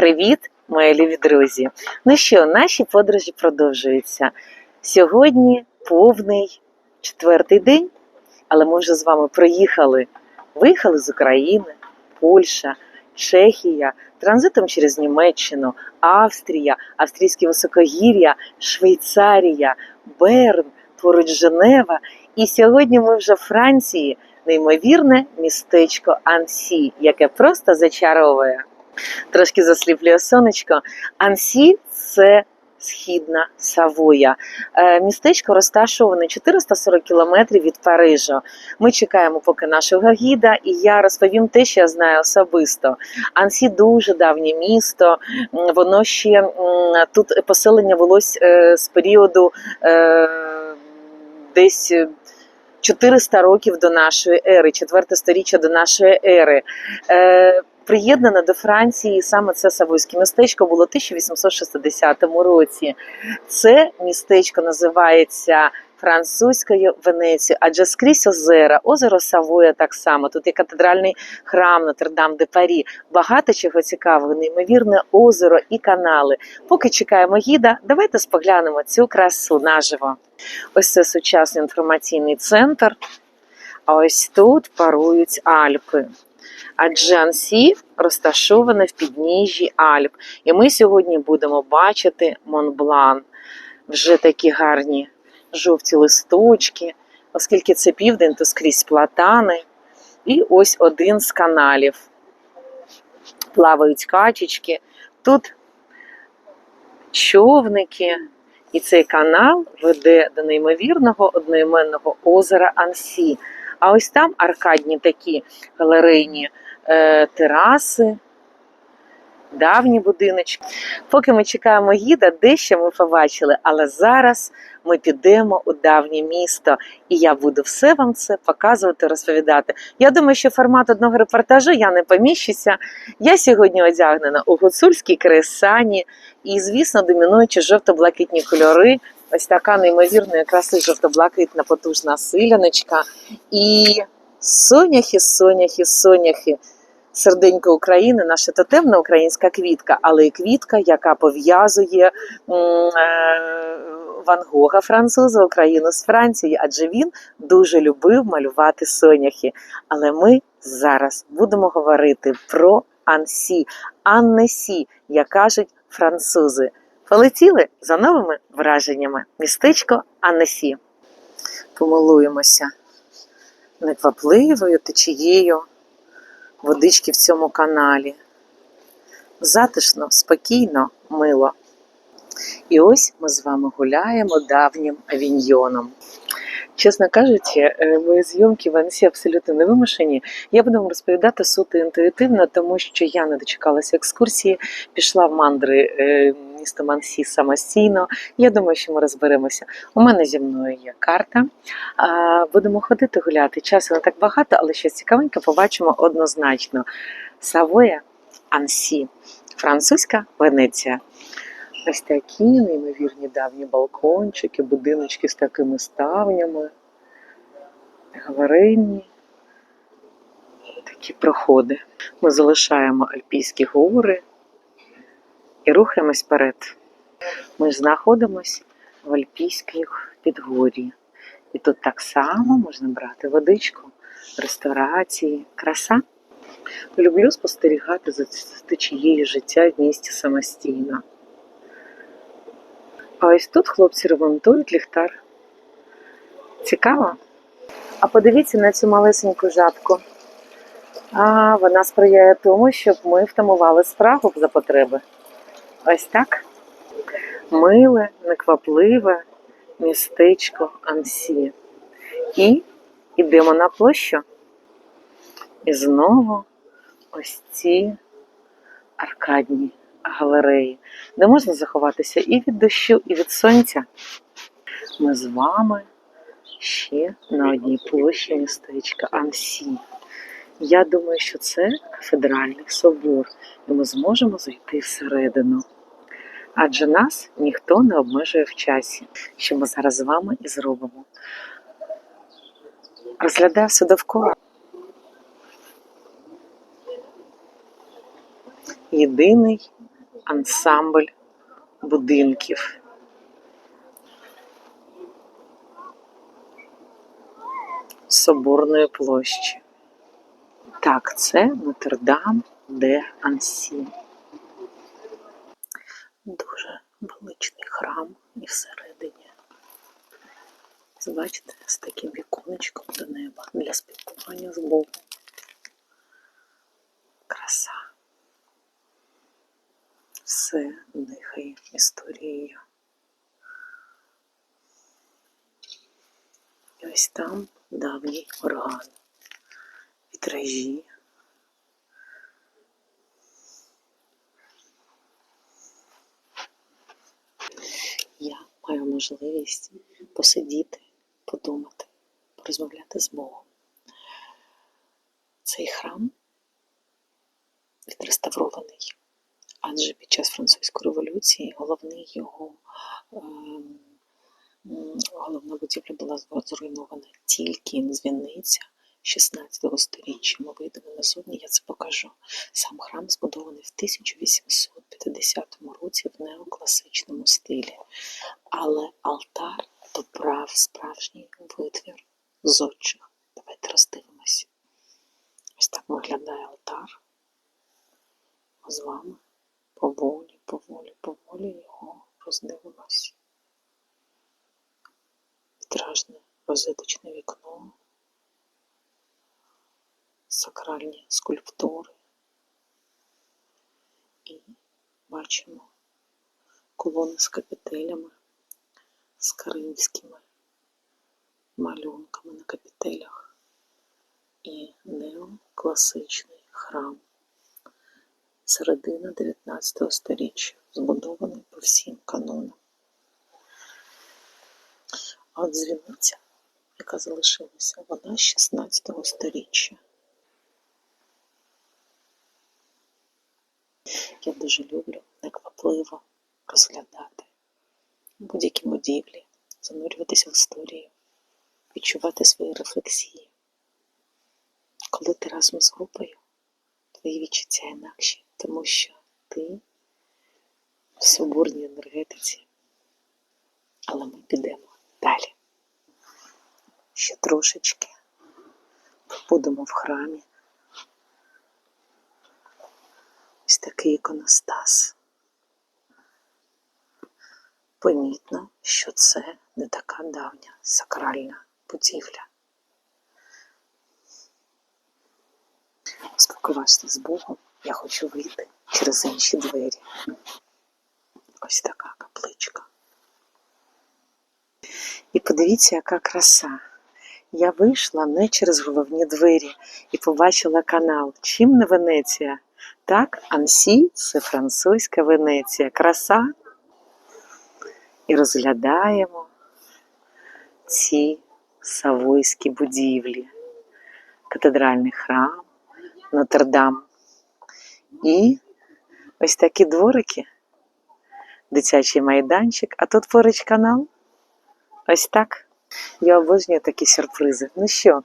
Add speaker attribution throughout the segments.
Speaker 1: Привіт, мої любі друзі! Ну що, наші подорожі продовжуються. Сьогодні повний четвертий день, але ми вже з вами проїхали. Виїхали з України, Польща, Чехія, транзитом через Німеччину, Австрія, Австрійське високогір'я, Швейцарія, Берн, поруч Женева. І сьогодні ми вже в Франції, неймовірне містечко Ансі, яке просто зачаровує. Трошки засліплює сонечко. Ансі це східна Савоя. Е, Містечко розташоване 440 кілометрів від Парижа. Ми чекаємо поки нашого гіда, і я розповім те, що я знаю особисто. Ансі дуже давнє місто. Воно ще тут поселення велось е, з періоду е, десь. 400 років до нашої ери, четверте сторіччя до нашої ери. Приєднане до Франції саме це Савойське містечко було в 1860 році. Це містечко називається французькою Венецією, адже скрізь озера, озеро Савоя так само. Тут є катедральний храм Нотр-Дам де Парі. Багато чого цікавого, неймовірне озеро і канали. Поки чекаємо гіда, давайте споглянемо цю красу наживо. Ось це сучасний інформаційний центр. А ось тут парують Альпи. Адже Ансі розташоване в підніжжі Альп. І ми сьогодні будемо бачити Монблан. Вже такі гарні жовті листочки, оскільки це південь, то скрізь платани. І ось один з каналів. Плавають качечки. Тут човники. І цей канал веде до неймовірного одноіменного озера Ансі. А ось там аркадні такі галерейні е, тераси, давні будиночки. Поки ми чекаємо гіда, дещо ми побачили, але зараз ми підемо у давнє місто, і я буду все вам це показувати, розповідати. Я думаю, що формат одного репортажу я не поміщуся. Я сьогодні одягнена у гуцульській кресані, і, звісно, домінуючи жовто-блакитні кольори. Ось така неймовірної краси жовто-блакитна потужна силяночка. І соняхи, соняхи, соняхи. Серденько України, наша тотемна українська квітка, але і квітка, яка пов'язує е, Ван Гога, француза, Україну з Франції, адже він дуже любив малювати соняхи. Але ми зараз будемо говорити про Ансі, Аннесі, як кажуть французи. Полетіли за новими враженнями. Містечко Аннесі. Помилуємося неквапливою течією водички в цьому каналі. Затишно, спокійно, мило. І ось ми з вами гуляємо давнім авіньйоном. Чесно кажучи, е, мої зйомки в Ансі абсолютно не вимушені. Я буду вам розповідати суто інтуїтивно, тому що я не дочекалася екскурсії, пішла в мандри містом Ансі самостійно. Я думаю, що ми розберемося. У мене зі мною є карта. Будемо ходити гуляти. Часу не так багато, але щось цікавеньке побачимо однозначно. Савоя Ансі, французька Венеція. Ось такі неймовірні давні балкончики, будиночки з такими ставнями, галерейні такі проходи. Ми залишаємо Альпійські гори і рухаємось вперед. Ми ж знаходимось в Альпійських підгор'ї. І тут так само можна брати водичку, ресторації, краса. Люблю спостерігати за течією життя в місті самостійно. А ось тут хлопці ремонтують ліхтар. Цікаво? А подивіться на цю малесеньку жабку. А вона сприяє тому, щоб ми втамували спрагу за потреби. Ось так. Миле, неквапливе містечко Ансі. І йдемо на площу. І знову ось ці аркадні галереї, де можна заховатися і від дощу, і від сонця. Ми з вами ще на одній площі містечка Ансі. Я думаю, що це кафедральний собор, і ми зможемо зайти всередину. Адже нас ніхто не обмежує в часі, що ми зараз з вами і зробимо. Розглядаю все довкола. Єдиний ансамбль будинків. Соборної площі. Так, це Нотр-Дам де Ансі. Дуже величний храм і всередині. Це, Бачите, з таким віконечком до неба для спілкування з Богом. Краса. Все дихає історією. І ось там давній орган. Вітражі. Я маю можливість посидіти, подумати, порозмовляти з Богом. Цей храм відреставрований, адже під час французької революції головний його ем, головна будівля була зруйнована тільки дзвіниця 16 століття. Ми вийдемо назовні, я це покажу. Сам храм збудований в 1850 році в неокласичному стилі. Але алтар то прав справжній витвір зодчих. Давайте роздивимося. Ось так виглядає алтар. Ми з вами поволі, поволі, поволі його роздивимось. Вітражне розеточне вікно, сакральні скульптури. І бачимо колони з капітелями, з карибськими малюнками на капітелях і неокласичний храм середина 19 століття, збудований по всім канонам. А от дзвіниця, яка залишилася, вона з 16 століття. Я дуже люблю неквапливо розглядати будь-які будівлі, занурюватися в історію, відчувати свої рефлексії. Коли ти разом з групою, твої відчуття інакші, тому що ти в соборній енергетиці. Але ми підемо далі. Ще трошечки побудемо в храмі. Ось такий іконостас. Помітно, що це не така давня сакральна будівля. Спілкуватися з Богом я хочу вийти через інші двері. Ось така капличка. І подивіться, яка краса. Я вийшла не через головні двері і побачила канал. Чим не Венеція? Так, Ансі це французька Венеція. Краса. І розглядаємо ці савойські будівлі, катедральний храм, Нотр-Дам. І ось такі дворики, дитячий майданчик, а тут поруч канал. Ось так. Я обожнюю такі сюрпризи. Ну що,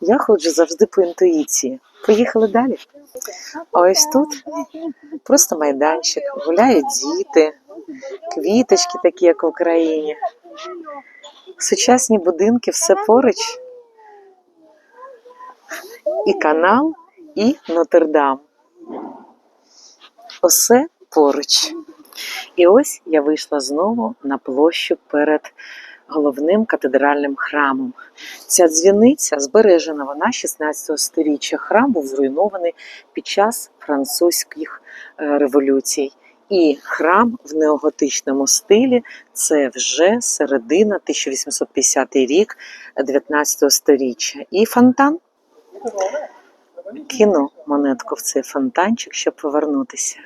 Speaker 1: я ходжу завжди по інтуїції. Поїхали далі. А ось тут просто майданчик, гуляють діти, квіточки такі, як в Україні. Сучасні будинки, все поруч. І канал, і Нотр-Дам. Усе поруч. І ось я вийшла знову на площу перед головним катедральним храмом. Ця дзвіниця збережена, вона 16 століття. Храм був зруйнований під час французьких е, революцій. І храм в неоготичному стилі це вже середина 1850 рік 19 століття. І фонтан. Кину монетку в цей фонтанчик, щоб повернутися.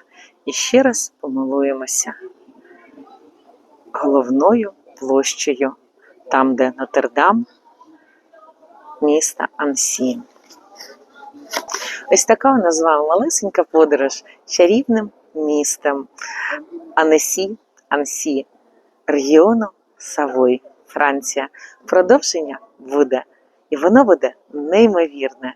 Speaker 1: І ще раз помилуємося головною площею, там, де Нотр-Дам, міста Ансі. Ось така у нас з вами малесенька подорож чарівним містом Анесі, Ансі, регіону Савой, Франція. Продовження буде, і воно буде неймовірне.